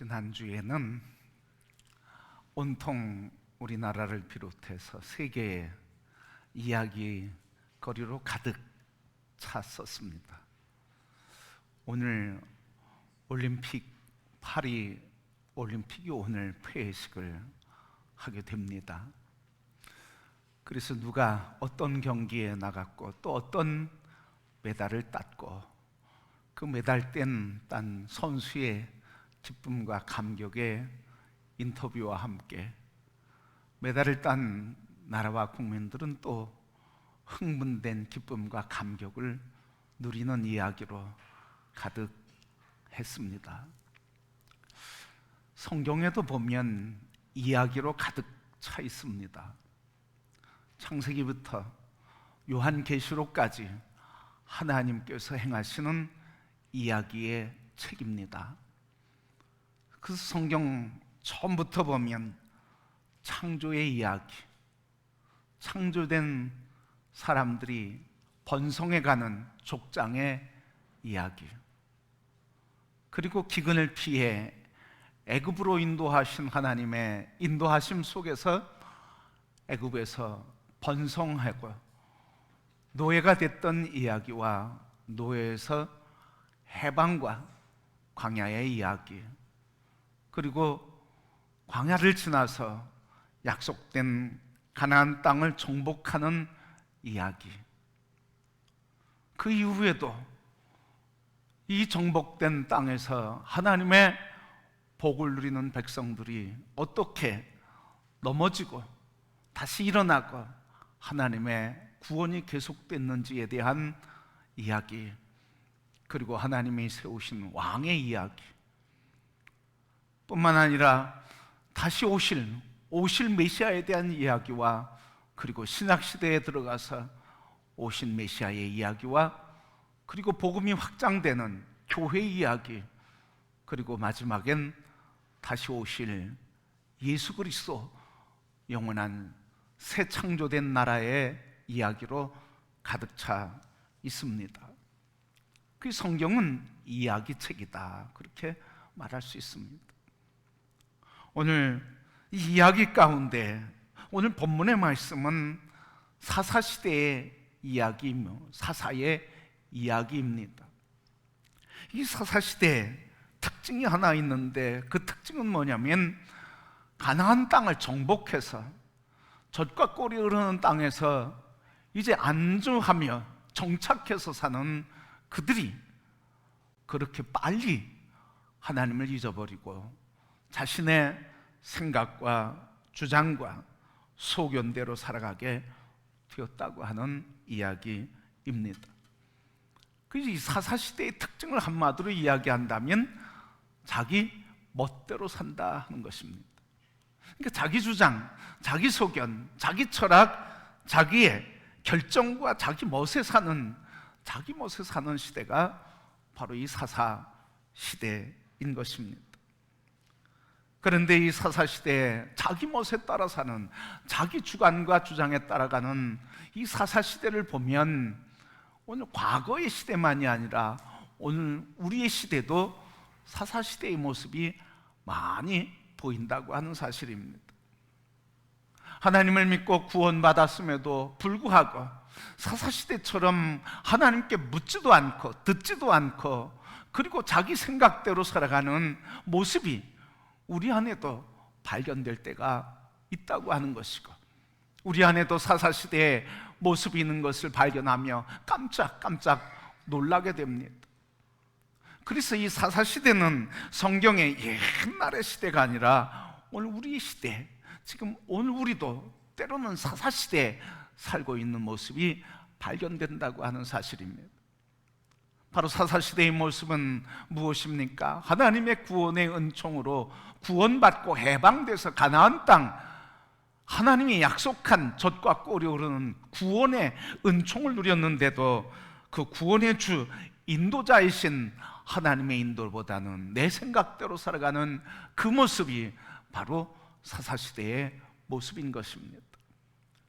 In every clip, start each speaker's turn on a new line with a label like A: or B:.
A: 지난주에는 온통 우리나라를 비롯해서 세계의 이야기 거리로 가득 찼었습니다. 오늘 올림픽 파리 올림픽이 오늘 폐회식을 하게 됩니다. 그래서 누가 어떤 경기에 나갔고 또 어떤 메달을 땄고 그 메달 땐딴 선수의 기쁨과 감격의 인터뷰와 함께 메달을 딴 나라와 국민들은 또 흥분된 기쁨과 감격을 누리는 이야기로 가득했습니다. 성경에도 보면 이야기로 가득 차 있습니다. 창세기부터 요한계시록까지 하나님께서 행하시는 이야기의 책입니다. 그 성경 처음부터 보면 창조의 이야기, 창조된 사람들이 번성해가는 족장의 이야기, 그리고 기근을 피해 애굽으로 인도하신 하나님의 인도하심 속에서 애굽에서 번성하고 노예가 됐던 이야기와 노예에서 해방과 광야의 이야기 그리고 광야를 지나서 약속된 가나안 땅을 정복하는 이야기. 그 이후에도 이 정복된 땅에서 하나님의 복을 누리는 백성들이 어떻게 넘어지고 다시 일어나고 하나님의 구원이 계속됐는지에 대한 이야기 그리고 하나님이 세우신 왕의 이야기 뿐만 아니라 다시 오실 오실 메시아에 대한 이야기와 그리고 신약 시대에 들어가서 오신 메시아의 이야기와 그리고 복음이 확장되는 교회 이야기 그리고 마지막엔 다시 오실 예수 그리스도 영원한 새 창조된 나라의 이야기로 가득 차 있습니다. 그 성경은 이야기 책이다. 그렇게 말할 수 있습니다. 오늘 이 이야기 가운데 오늘 본문의 말씀은 사사 시대의 이야기이며 사사의 이야기입니다. 이 사사 시대 특징이 하나 있는데 그 특징은 뭐냐면 가나안 땅을 정복해서 젖과 꼴이 흐르는 땅에서 이제 안주하며 정착해서 사는 그들이 그렇게 빨리 하나님을 잊어버리고 자신의 생각과 주장과 소견대로 살아가게 되었다고 하는 이야기입니다. 그래서 이 사사 시대의 특징을 한마디로 이야기한다면 자기 멋대로 산다 하는 것입니다. 그러니까 자기 주장, 자기 소견, 자기 철학, 자기의 결정과 자기 멋에 사는 자기 멋에 사는 시대가 바로 이 사사 시대인 것입니다. 그런데 이 사사 시대에 자기 멋에 따라 사는 자기 주관과 주장에 따라가는 이 사사 시대를 보면 오늘 과거의 시대만이 아니라 오늘 우리의 시대도 사사 시대의 모습이 많이 보인다고 하는 사실입니다. 하나님을 믿고 구원받았음에도 불구하고 사사시대처럼 하나님께 묻지도 않고 듣지도 않고 그리고 자기 생각대로 살아가는 모습이 우리 안에도 발견될 때가 있다고 하는 것이고 우리 안에도 사사시대의 모습이 있는 것을 발견하며 깜짝깜짝 놀라게 됩니다. 그래서 이 사사시대는 성경의 옛날의 시대가 아니라 오늘 우리 시대, 지금 오늘 우리도 때로는 사사시대에 살고 있는 모습이 발견된다고 하는 사실입니다. 바로 사사시대의 모습은 무엇입니까? 하나님의 구원의 은총으로 구원받고 해방돼서 가나안 땅 하나님이 약속한 젖과 꼴이 오르는 구원의 은총을 누렸는데도 그 구원의 주 인도자이신 하나님의 인도보다는 내 생각대로 살아가는 그 모습이 바로 사사시대의 모습인 것입니다.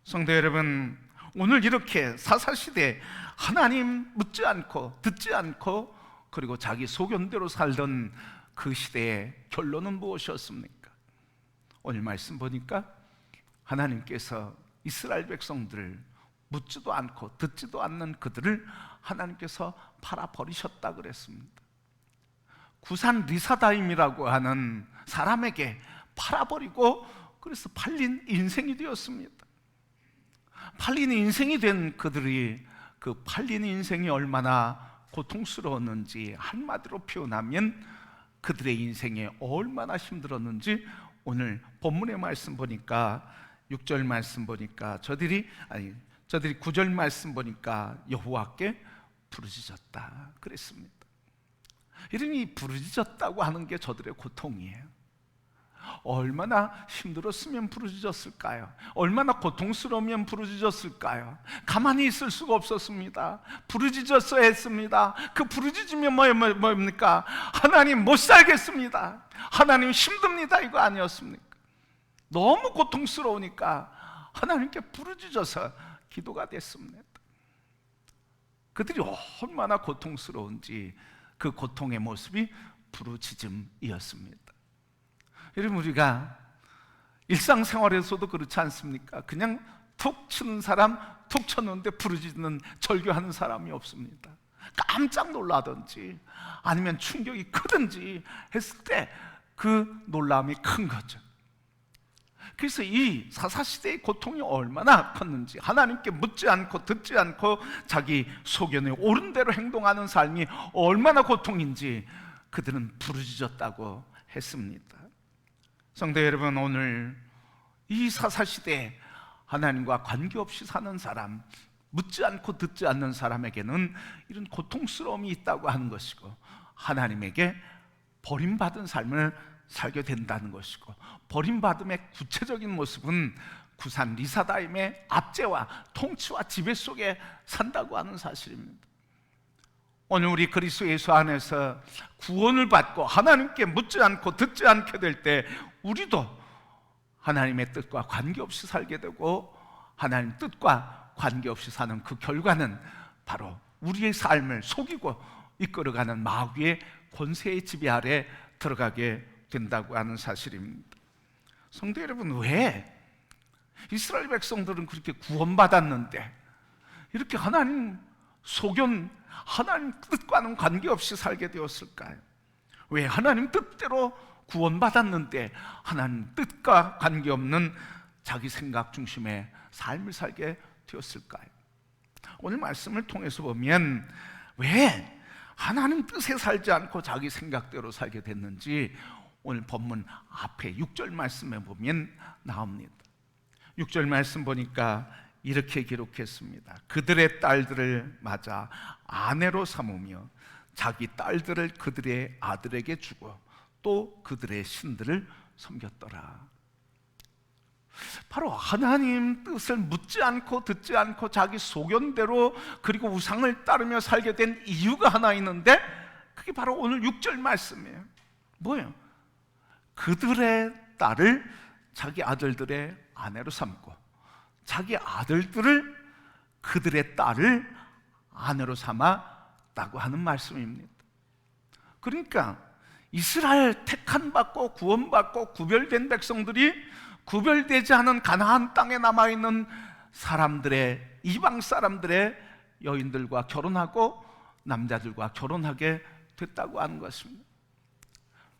A: 성도 여러분, 오늘 이렇게 사사시대 하나님 묻지 않고 듣지 않고 그리고 자기 소견대로 살던 그 시대의 결론은 무엇이었습니까? 오늘 말씀 보니까 하나님께서 이스라엘 백성들을 묻지도 않고 듣지도 않는 그들을 하나님께서 팔아 버리셨다 그랬습니다. 구산 리사다임이라고 하는 사람에게 팔아버리고 그래서 팔린 인생이 되었습니다. 팔린 인생이 된 그들이 그 팔린 인생이 얼마나 고통스러웠는지 한마디로 표현하면 그들의 인생에 얼마나 힘들었는지 오늘 본문의 말씀 보니까 6절 말씀 보니까 저들이 아니 저들이 9절 말씀 보니까 여호와께 부르짖었다 그랬습니다. 이름이 부르짖었다고 하는 게 저들의 고통이에요. 얼마나 힘들었으면 부르짖었을까요? 얼마나 고통스러우면 부르짖었을까요? 가만히 있을 수가 없었습니다. 부르짖었어야 했습니다. 그 부르짖으면 뭐, 뭐, 뭡니까? 하나님 못 살겠습니다. 하나님 힘듭니다. 이거 아니었습니까? 너무 고통스러우니까 하나님께 부르짖어서 기도가 됐습니다. 그들이 얼마나 고통스러운지 그 고통의 모습이 부르짖음이었습니다. 여러분 우리가 일상생활에서도 그렇지 않습니까? 그냥 툭 치는 사람 툭 쳤는데 부르짖는 절규하는 사람이 없습니다. 깜짝 놀라든지 아니면 충격이 크든지 했을 때 그 놀람이 큰 거죠. 그래서 이 사사시대의 고통이 얼마나 컸는지 하나님께 묻지 않고 듣지 않고 자기 소견에 옳은 대로 행동하는 삶이 얼마나 고통인지 그들은 부르짖었다고 했습니다. 성도 여러분 오늘 이 사사시대 하나님과 관계없이 사는 사람 묻지 않고 듣지 않는 사람에게는 이런 고통스러움이 있다고 하는 것이고 하나님에게 버림받은 삶을 살게 된다는 것이고 버림받음의 구체적인 모습은 구산 리사다임의 압제와 통치와 지배 속에 산다고 하는 사실입니다. 오늘 우리 그리스도 예수 안에서 구원을 받고 하나님께 묻지 않고 듣지 않게 될 때 우리도 하나님의 뜻과 관계없이 살게 되고 하나님 뜻과 관계없이 사는 그 결과는 바로 우리의 삶을 속이고 이끌어가는 마귀의 권세의 지배 아래 들어가게 된다고 하는 사실입니다. 성도 여러분, 왜 이스라엘 백성들은 그렇게 구원받았는데 이렇게 하나님 소견, 하나님 뜻과는 관계없이 살게 되었을까요? 왜 하나님 뜻대로 구원받았는데 하나님 뜻과 관계없는 자기 생각 중심의 삶을 살게 되었을까요? 오늘 말씀을 통해서 보면 왜 하나님 뜻에 살지 않고 자기 생각대로 살게 됐는지 오늘 본문 앞에 6절 말씀에 보면 나옵니다. 6절 말씀 보니까 이렇게 기록했습니다. 그들의 딸들을 맞아 아내로 삼으며 자기 딸들을 그들의 아들에게 주고 또 그들의 신들을 섬겼더라. 바로 하나님 뜻을 묻지 않고 듣지 않고 자기 소견대로 그리고 우상을 따르며 살게 된 이유가 하나 있는데 그게 바로 오늘 6절 말씀이에요. 뭐예요? 그들의 딸을 자기 아들들의 아내로 삼고 자기 아들들을 그들의 딸을 아내로 삼았다고 하는 말씀입니다. 그러니까 이스라엘 택한 받고 구원받고 구별된 백성들이 구별되지 않은 가나안 땅에 남아 있는 사람들의 이방 사람들의 여인들과 결혼하고 남자들과 결혼하게 됐다고 하는 것입니다.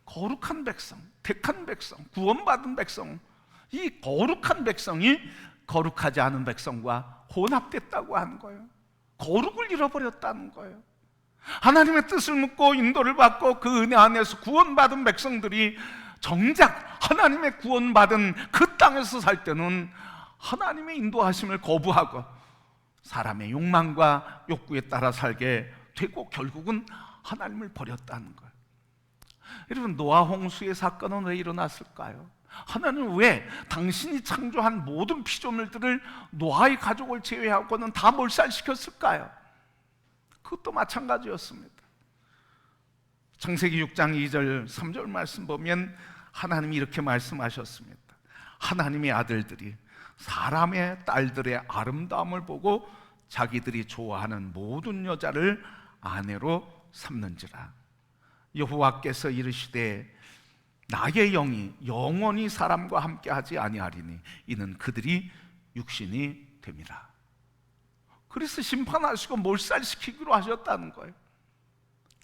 A: 거룩한 백성, 택한 백성, 구원받은 백성, 이 거룩한 백성이 거룩하지 않은 백성과 혼합됐다고 하는 거예요. 거룩을 잃어버렸다는 거예요. 하나님의 뜻을 묻고 인도를 받고 그 은혜 안에서 구원받은 백성들이 정작 하나님의 구원받은 그 땅에서 살 때는 하나님의 인도하심을 거부하고 사람의 욕망과 욕구에 따라 살게 되고 결국은 하나님을 버렸다는 거예요. 여러분 노아 홍수의 사건은 왜 일어났을까요? 하나님 왜 당신이 창조한 모든 피조물들을 노아의 가족을 제외하고는 다 몰살시켰을까요? 그것도 마찬가지였습니다. 창세기 6장 2절 3절 말씀 보면 하나님이 이렇게 말씀하셨습니다. 하나님의 아들들이 사람의 딸들의 아름다움을 보고 자기들이 좋아하는 모든 여자를 아내로 삼는지라. 여호와께서 이르시되 나의 영이 영원히 사람과 함께 하지 아니하리니 이는 그들이 육신이 됨이라. 그래서 심판하시고 몰살시키기로 하셨다는 거예요.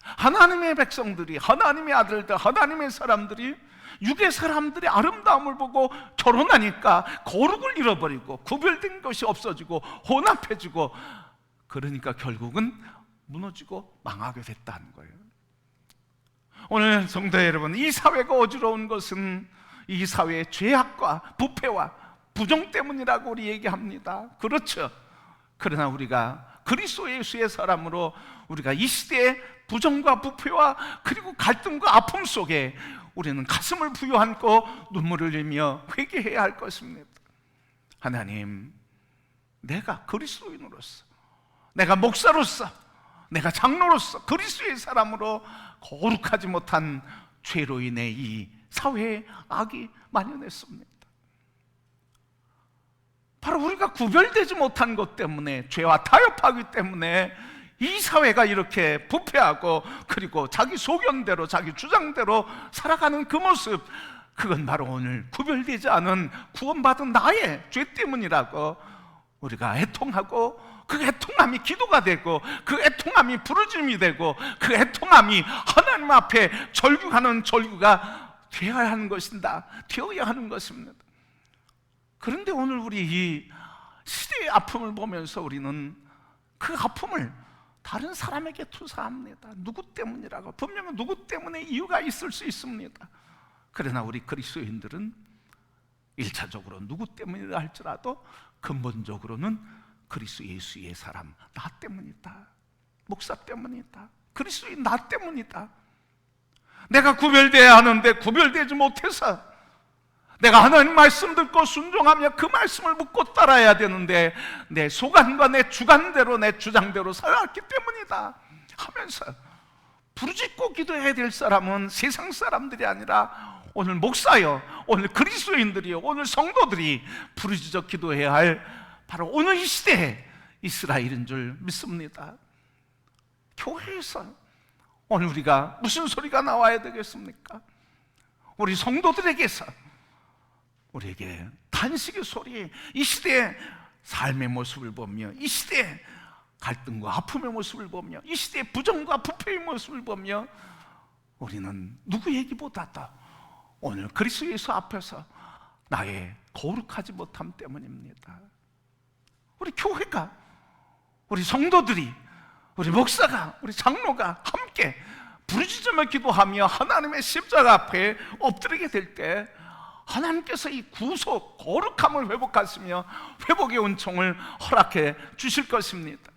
A: 하나님의 백성들이 하나님의 아들들 하나님의 사람들이 육의 사람들의 아름다움을 보고 결혼하니까 거룩을 잃어버리고 구별된 것이 없어지고 혼합해지고 그러니까 결국은 무너지고 망하게 됐다는 거예요. 오늘 성도 여러분, 이 사회가 어지러운 것은 이 사회의 죄악과 부패와 부정 때문이라고 우리 얘기합니다. 그렇죠. 그러나 우리가 그리스도 예수의 사람으로 우리가 이 시대의 부정과 부패와 그리고 갈등과 아픔 속에 우리는 가슴을 부여안고 눈물을 흘리며 회개해야 할 것입니다. 하나님, 내가 그리스도인으로서, 내가 목사로서, 내가 장로로서 그리스도의 사람으로 거룩하지 못한 죄로 인해 이 사회에 악이 만연했습니다. 바로 우리가 구별되지 못한 것 때문에 죄와 타협하기 때문에 이 사회가 이렇게 부패하고 그리고 자기 소견대로 자기 주장대로 살아가는 그 모습 그건 바로 오늘 구별되지 않은 구원받은 나의 죄 때문이라고 우리가 애통하고 그 애통함이 기도가 되고 그 애통함이 부르짐이 되고 그 애통함이 하나님 앞에 절규하는 절규가 되어야 하는 것인다. 되어야 하는 것입니다 그런데 오늘 우리 이 시대의 아픔을 보면서 우리는 그 아픔을 다른 사람에게 투사합니다. 누구 때문이라고 분명히 누구 때문에 이유가 있을 수 있습니다. 그러나 우리 그리스도인들은 일차적으로 누구 때문이라 할지라도 근본적으로는 그리스도 예수의 사람 나 때문이다. 목사 때문이다. 그리스도인 나 때문이다. 내가 구별돼야 하는데 구별되지 못해서 내가 하나님 말씀 듣고 순종하며 그 말씀을 묻고 따라야 되는데 내 소관과 내 주관대로 내 주장대로 살아왔기 때문이다 하면서 부르짖고 기도해야 될 사람은 세상 사람들이 아니라 오늘 목사요 오늘 그리스도인들이요 오늘 성도들이 부르짖어 기도해야 할 바로 오늘 이 시대에 이스라엘인 줄 믿습니다 교회에서 오늘 우리가 무슨 소리가 나와야 되겠습니까? 우리 성도들에게서 우리에게 탄식의 소리, 이 시대의 삶의 모습을 보며, 이 시대의 갈등과 아픔의 모습을 보며, 이 시대의 부정과 부패의 모습을 보며, 우리는 누구 얘기보다도 오늘 그리스도 예수 앞에서 나의 거룩하지 못함 때문입니다. 우리 교회가, 우리 성도들이, 우리 목사가, 우리 장로가 함께 부르짖으며 기도하며 하나님의 십자가 앞에 엎드리게 될 때 하나님께서 이 구속, 거룩함을 회복하시며 회복의 은총을 허락해 주실 것입니다.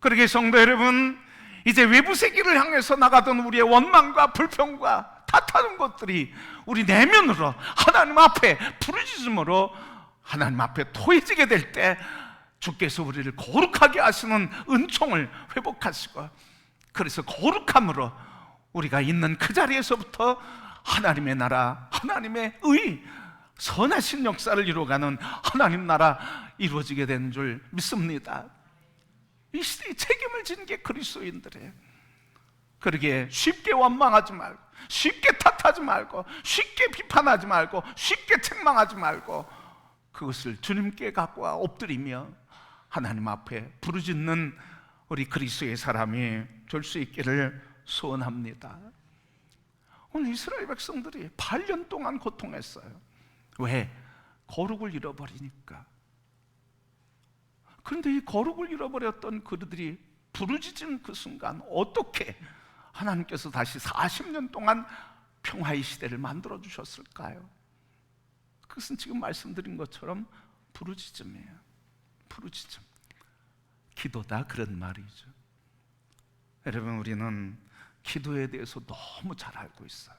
A: 그러게 성도 여러분, 이제 외부 세계를 향해서 나가던 우리의 원망과 불평과 탓하는 것들이 우리 내면으로 하나님 앞에 부르짖음으로 하나님 앞에 토해지게 될 때 주께서 우리를 거룩하게 하시는 은총을 회복하시고 그래서 거룩함으로 우리가 있는 그 자리에서부터 하나님의 나라, 하나님의 의, 선하신 역사를 이루어가는 하나님 나라 이루어지게 된 줄 믿습니다. 이 시대에 책임을 진 게 그리스도인들이에요. 그러기에 쉽게 원망하지 말고, 쉽게 탓하지 말고, 쉽게 비판하지 말고, 쉽게 책망하지 말고, 그것을 주님께 갖고 와 엎드리며 하나님 앞에 부르짖는 우리 그리스도의 사람이 될 수 있기를 소원합니다. 오늘 이스라엘 백성들이 8년 동안 고통했어요. 왜? 거룩을 잃어버리니까. 그런데 이 거룩을 잃어버렸던 그들이 부르짖은 그 순간 어떻게 하나님께서 다시 40년 동안 평화의 시대를 만들어 주셨을까요? 그것은 지금 말씀드린 것처럼 부르짖음이에요. 부르짖음. 기도다 그런 말이죠. 여러분 우리는 기도에 대해서 너무 잘 알고 있어요.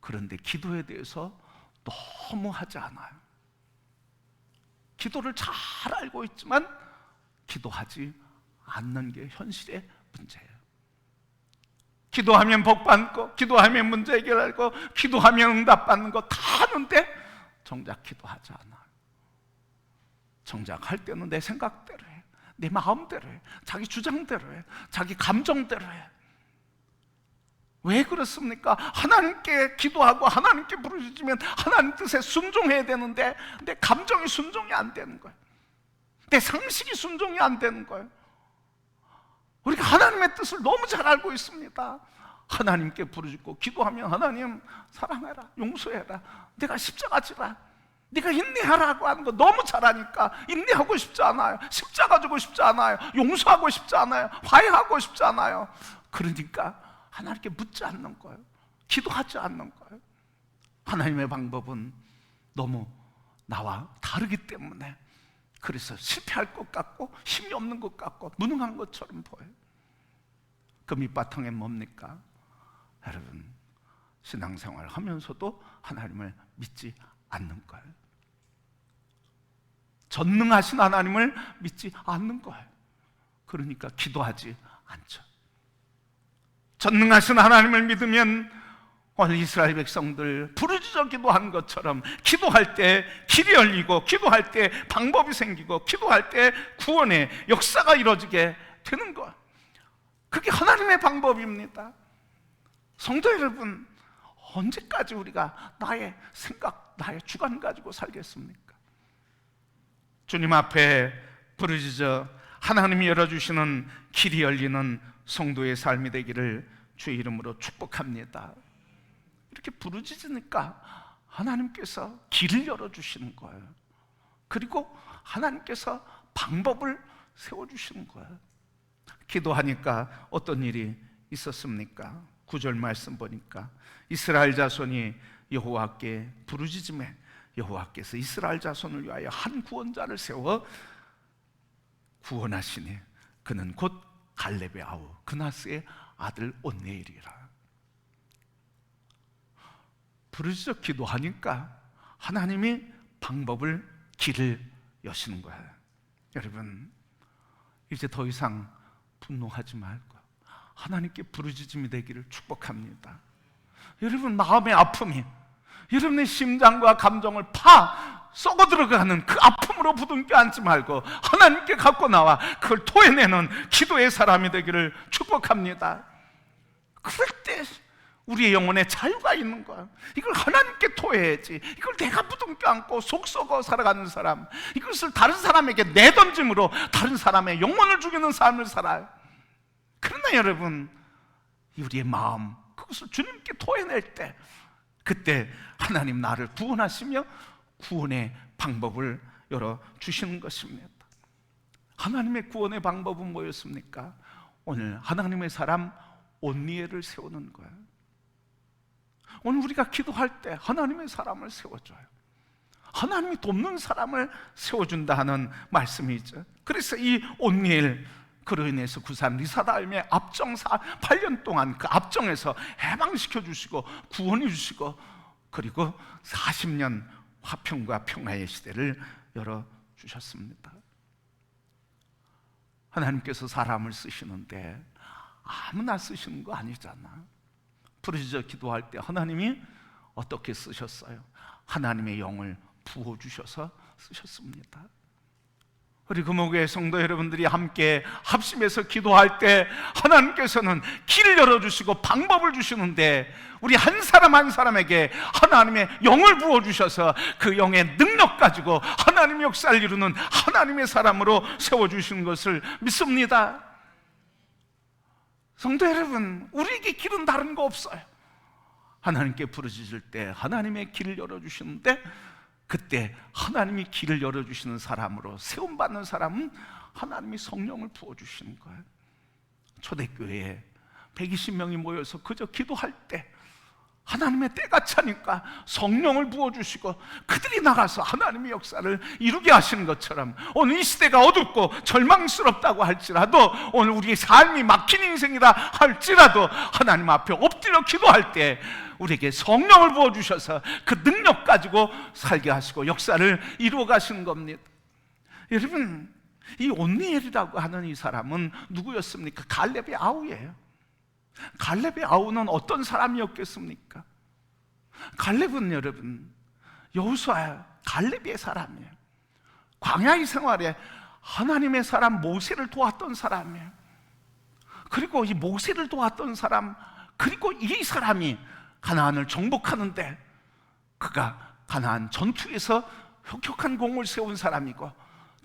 A: 그런데 기도에 대해서 너무 하지 않아요. 기도를 잘 알고 있지만 기도하지 않는 게 현실의 문제예요. 기도하면 복 받고, 기도하면 문제 해결하고, 기도하면 응답 받는 거 다 하는데 정작 기도하지 않아요. 정작 할 때는 내 생각대로 해, 내 마음대로 해, 자기 주장대로 해, 자기 감정대로 해. 왜 그렇습니까? 하나님께 기도하고 하나님께 부르짖으면 하나님 뜻에 순종해야 되는데 내 감정이 순종이 안 되는 거예요. 내 상식이 순종이 안 되는 거예요. 우리가 하나님의 뜻을 너무 잘 알고 있습니다. 하나님께 부르짖고 기도하면 하나님 사랑해라, 용서해라, 내가 십자가 지라, 네가 인내하라고 하는 거 너무 잘하니까 인내하고 싶지 않아요. 십자가 지고 싶지 않아요. 용서하고 싶지 않아요. 화해하고 싶지 않아요. 그러니까 하나님께 묻지 않는 거예요. 기도하지 않는 거예요. 하나님의 방법은 너무 나와 다르기 때문에 그래서 실패할 것 같고 힘이 없는 것 같고 무능한 것처럼 보여요. 그 밑바탕에 뭡니까? 여러분 신앙생활 하면서도 하나님을 믿지 않는 거예요. 전능하신 하나님을 믿지 않는 거예요. 그러니까 기도하지 않죠. 전능하신 하나님을 믿으면 오늘 이스라엘 백성들 부르짖어 기도한 것처럼 기도할 때 길이 열리고 기도할 때 방법이 생기고 기도할 때 구원의 역사가 이루어지게 되는 것. 그게 하나님의 방법입니다. 성도 여러분, 언제까지 우리가 나의 생각, 나의 주관 가지고 살겠습니까? 주님 앞에 부르짖어 하나님이 열어주시는 길이 열리는 성도의 삶이 되기를 주의 이름으로 축복합니다. 이렇게 부르짖으니까 하나님께서 길을 열어 주시는 거예요. 그리고 하나님께서 방법을 세워 주시는 거예요. 기도하니까 어떤 일이 있었습니까? 구절 말씀 보니까 이스라엘 자손이 여호와께 부르짖음에 여호와께서 이스라엘 자손을 위하여 한 구원자를 세워 구원하시니 그는 곧 갈렙의 아우 그나스의 아들 온네일이라. 부르짖어 기도하니까 하나님이 방법을 길을 여시는 거예요. 여러분 이제 더 이상 분노하지 말고 하나님께 부르짖음이 되기를 축복합니다. 여러분 마음의 아픔이 여러분의 심장과 감정을 파 썩어 들어가는 그 아픔으로 부둥켜 안지 말고 하나님께 갖고 나와 그걸 토해내는 기도의 사람이 되기를 축복합니다. 그럴 때 우리의 영혼에 자유가 있는 거야. 이걸 하나님께 토해야지. 이걸 내가 부둥켜 안고 속 썩어 살아가는 사람. 이것을 다른 사람에게 내던짐으로 다른 사람의 영혼을 죽이는 삶을 살아요. 그러나 여러분, 우리의 마음, 그것을 주님께 토해낼 때, 그때 하나님 나를 구원하시며 구원의 방법을 열어 주시는 것입니다. 하나님의 구원의 방법은 뭐였습니까? 오늘 하나님의 사람 온니엘을 세우는 거예요. 오늘 우리가 기도할 때 하나님의 사람을 세워줘요. 하나님이 돕는 사람을 세워준다 하는 말씀이죠. 그래서 이 온니엘 그로 인해서 구산 리사다임의 앞정사 8년 동안 그 앞정에서 해방시켜 주시고 구원해 주시고 그리고 40년 화평과 평화의 시대를 열어 주셨습니다. 하나님께서 사람을 쓰시는데 아무나 쓰시는 거 아니잖아. 부르짖어 기도할 때 하나님이 어떻게 쓰셨어요? 하나님의 영을 부어 주셔서 쓰셨습니다. 우리 금옥의 성도 여러분들이 함께 합심해서 기도할 때 하나님께서는 길을 열어주시고 방법을 주시는데 우리 한 사람 한 사람에게 하나님의 영을 부어주셔서 그 영의 능력 가지고 하나님의 역사를 이루는 하나님의 사람으로 세워주시는 것을 믿습니다. 성도 여러분, 우리에게 길은 다른 거 없어요. 하나님께 부르짖을 때 하나님의 길을 열어주시는데 그때 하나님이 길을 열어주시는 사람으로 세움받는 사람은 하나님이 성령을 부어주시는 거예요. 초대교회에 120명이 모여서 그저 기도할 때 하나님의 때가 차니까 성령을 부어주시고 그들이 나가서 하나님의 역사를 이루게 하시는 것처럼 오늘 이 시대가 어둡고 절망스럽다고 할지라도 오늘 우리의 삶이 막힌 인생이라 할지라도 하나님 앞에 엎드려 기도할 때 우리에게 성령을 부어주셔서 그 능력 가지고 살게 하시고 역사를 이루어 가시는 겁니다. 여러분, 이 온니엘이라고 하는 이 사람은 누구였습니까? 갈렙의 아우예요. 갈렙의 아우는 어떤 사람이었겠습니까? 갈렙은 여러분 여호수아 갈렙의 사람이에요. 광야의 생활에 하나님의 사람 모세를 도왔던 사람이에요. 그리고 이 모세를 도왔던 사람 그리고 이 사람이 가나안을 정복하는데 그가 가나안 전투에서 혁혁한 공을 세운 사람이고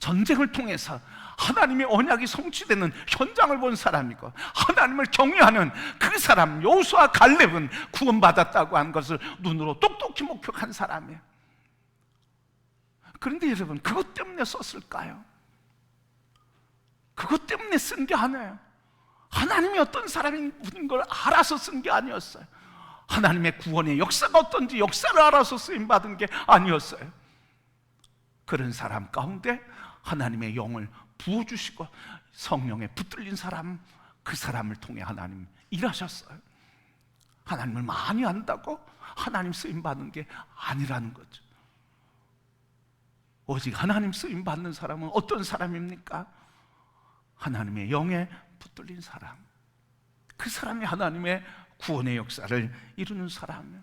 A: 전쟁을 통해서 하나님의 언약이 성취되는 현장을 본 사람이고 하나님을 경외하는 그 사람 여호수아 갈렙은 구원받았다고 한 것을 눈으로 똑똑히 목격한 사람이에요. 그런데 여러분 그것 때문에 썼을까요? 그것 때문에 쓴 게 아니에요. 하나님이 어떤 사람인 걸 알아서 쓴 게 아니었어요. 하나님의 구원의 역사가 어떤지 역사를 알아서 쓰임 받은 게 아니었어요. 그런 사람 가운데 하나님의 영을 부어 주시고 성령에 붙들린 사람 그 사람을 통해 하나님 일하셨어요. 하나님을 많이 안다고 하나님 쓰임 받는 게 아니라는 거죠. 오직 하나님 쓰임 받는 사람은 어떤 사람입니까? 하나님의 영에 붙들린 사람. 그 사람이 하나님의 구원의 역사를 이루는 사람이에요.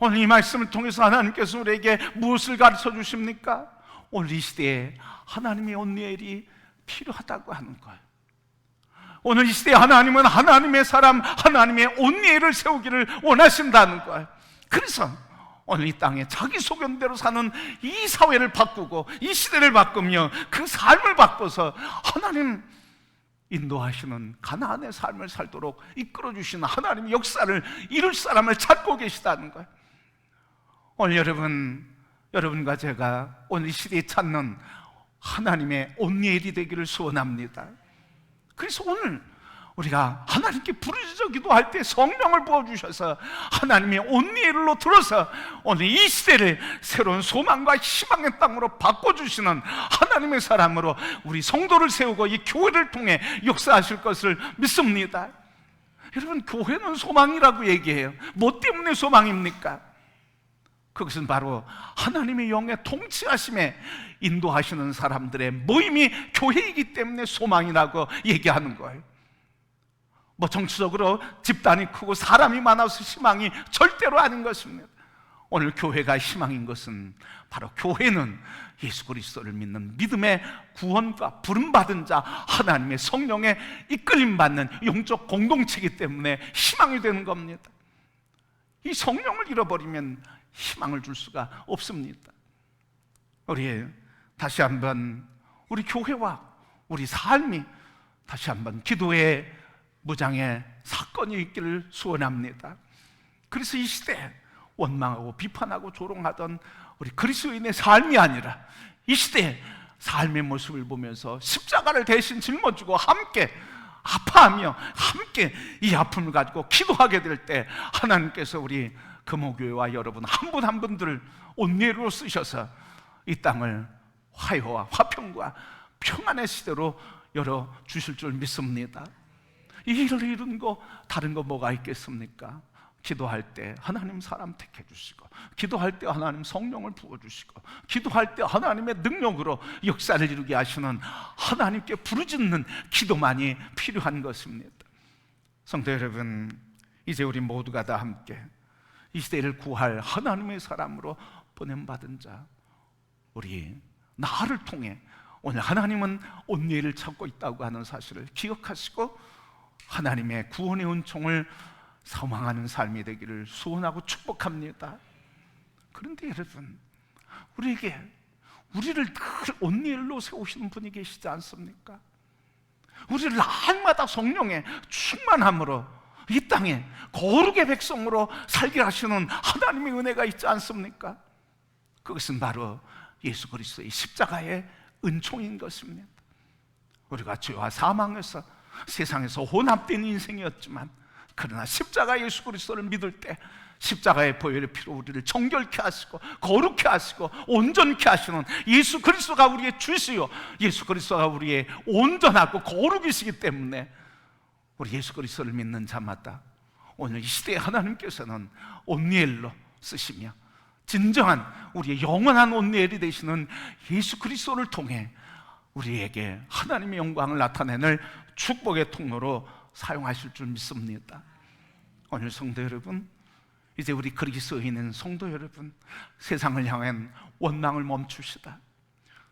A: 오늘 이 말씀을 통해서 하나님께서 우리에게 무엇을 가르쳐 주십니까? 오늘 이 시대에 하나님의 온니엘이 필요하다고 하는 거예요. 오늘 이 시대에 하나님은 하나님의 사람, 하나님의 온니엘을 세우기를 원하신다는 거예요. 그래서 오늘 이 땅에 자기 소견대로 사는 이 사회를 바꾸고 이 시대를 바꾸며 그 삶을 바꿔서 하나님 인도하시는 가나안의 삶을 살도록 이끌어 주시는 하나님 역사를 이룰 사람을 찾고 계시다는 거예요. 오늘 여러분, 여러분과 제가 오늘 이 시대에 찾는 하나님의 온니엘이 되기를 소원합니다. 그래서 오늘 우리가 하나님께 부르짖어 기도할 때 성령을 부어주셔서 하나님의 온니엘로 들어서 오늘 이 시대를 새로운 소망과 희망의 땅으로 바꿔주시는 하나님의 사람으로 우리 성도를 세우고 이 교회를 통해 역사하실 것을 믿습니다. 여러분, 교회는 소망이라고 얘기해요. 뭐 때문에 소망입니까? 그것은 바로 하나님의 영의 통치하심에 인도하시는 사람들의 모임이 교회이기 때문에 소망이라고 얘기하는 거예요. 뭐 정치적으로 집단이 크고 사람이 많아서 희망이 절대로 아닌 것입니다. 오늘 교회가 희망인 것은 바로 교회는 예수 그리스도를 믿는 믿음의 구원과 부름받은 자 하나님의 성령의 이끌림 받는 영적 공동체이기 때문에 희망이 되는 겁니다. 이 성령을 잃어버리면 희망을 줄 수가 없습니다. 우리 다시 한번 우리 교회와 우리 삶이 다시 한번 기도의 무장의 사건이 있기를 소원합니다. 그래서 이 시대 원망하고 비판하고 조롱하던 우리 그리스도인의 삶이 아니라 이 시대 삶의 모습을 보면서 십자가를 대신 짊어지고 함께 아파하며 함께 이 아픔을 가지고 기도하게 될 때 하나님께서 우리 금호교회와 여러분 한 분 한 분들을 온예로 쓰셔서 이 땅을 화요와 화평과 평안의 시대로 열어 주실 줄 믿습니다. 이 일을 이룬 거 다른 거 뭐가 있겠습니까? 기도할 때 하나님 사람 택해 주시고 기도할 때 하나님 성령을 부어 주시고 기도할 때 하나님의 능력으로 역사를 이루게 하시는 하나님께 부르짖는 기도만이 필요한 것입니다. 성도 여러분, 이제 우리 모두가 다 함께 이 시대를 구할 하나님의 사람으로 보냄 받은 자 우리 나를 통해 오늘 하나님은 온예를 찾고 있다고 하는 사실을 기억하시고 하나님의 구원의 은총을 소망하는 삶이 되기를 소원하고 축복합니다. 그런데 여러분, 우리에게 우리를 늘 온일로 세우시는 분이 계시지 않습니까? 우리를 날마다 성령의 충만함으로 이 땅에 거룩의 백성으로 살게 하시는 하나님의 은혜가 있지 않습니까? 그것은 바로 예수 그리스도의 십자가의 은총인 것입니다. 우리가 죄와 사망에서 세상에서 혼합된 인생이었지만 그러나 십자가 예수 그리스도를 믿을 때 십자가의 보혈의 피로 우리를 정결케 하시고 거룩케 하시고 온전케 하시는 예수 그리스도가 우리의 주시요 예수 그리스도가 우리의 온전하고 거룩이시기 때문에 우리 예수 그리스도를 믿는 자마다 오늘 이 시대에 하나님께서는 온니엘로 쓰시며 진정한 우리의 영원한 온니엘이 되시는 예수 그리스도를 통해 우리에게 하나님의 영광을 나타내는 축복의 통로로 사용하실 줄 믿습니다. 오늘 성도 여러분, 이제 우리 그리스도인은 성도 여러분, 세상을 향한 원망을 멈추시다.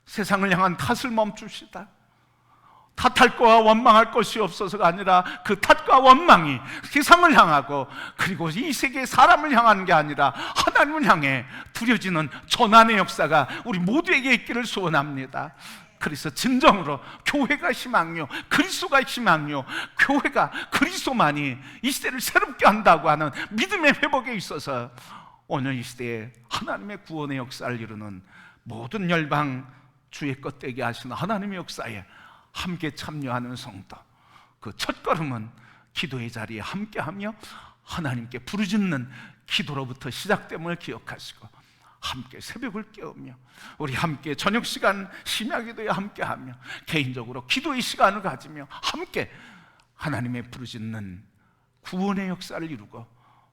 A: 세상을 향한 탓을 멈추시다. 탓할 거와 원망할 것이 없어서가 아니라 그 탓과 원망이 세상을 향하고 그리고 이 세계 사람을 향하는 게 아니라 하나님을 향해 두려지는 전환의 역사가 우리 모두에게 있기를 소원합니다. 그래서 진정으로 교회가 희망요, 그리스도가 희망요, 교회가 그리스도만이 이 시대를 새롭게 한다고 하는 믿음의 회복에 있어서 오늘 이 시대에 하나님의 구원의 역사를 이루는 모든 열방 주의 것 되게 하시는 하나님의 역사에 함께 참여하는 성도 그 첫걸음은 기도의 자리에 함께하며 하나님께 부르짖는 기도로부터 시작됨을 기억하시고 함께 새벽을 깨우며 우리 함께 저녁 시간 심야 기도에 함께하며 개인적으로 기도의 시간을 가지며 함께 하나님의 부르짖는 구원의 역사를 이루고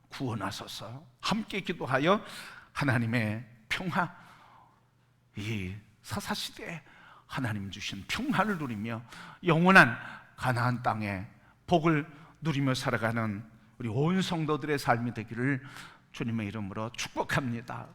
A: 구원하소서. 함께 기도하여 하나님의 평화 이 사사 시대에 하나님 주신 평화를 누리며 영원한 가나안 땅에 복을 누리며 살아가는 우리 온 성도들의 삶이 되기를 주님의 이름으로 축복합니다.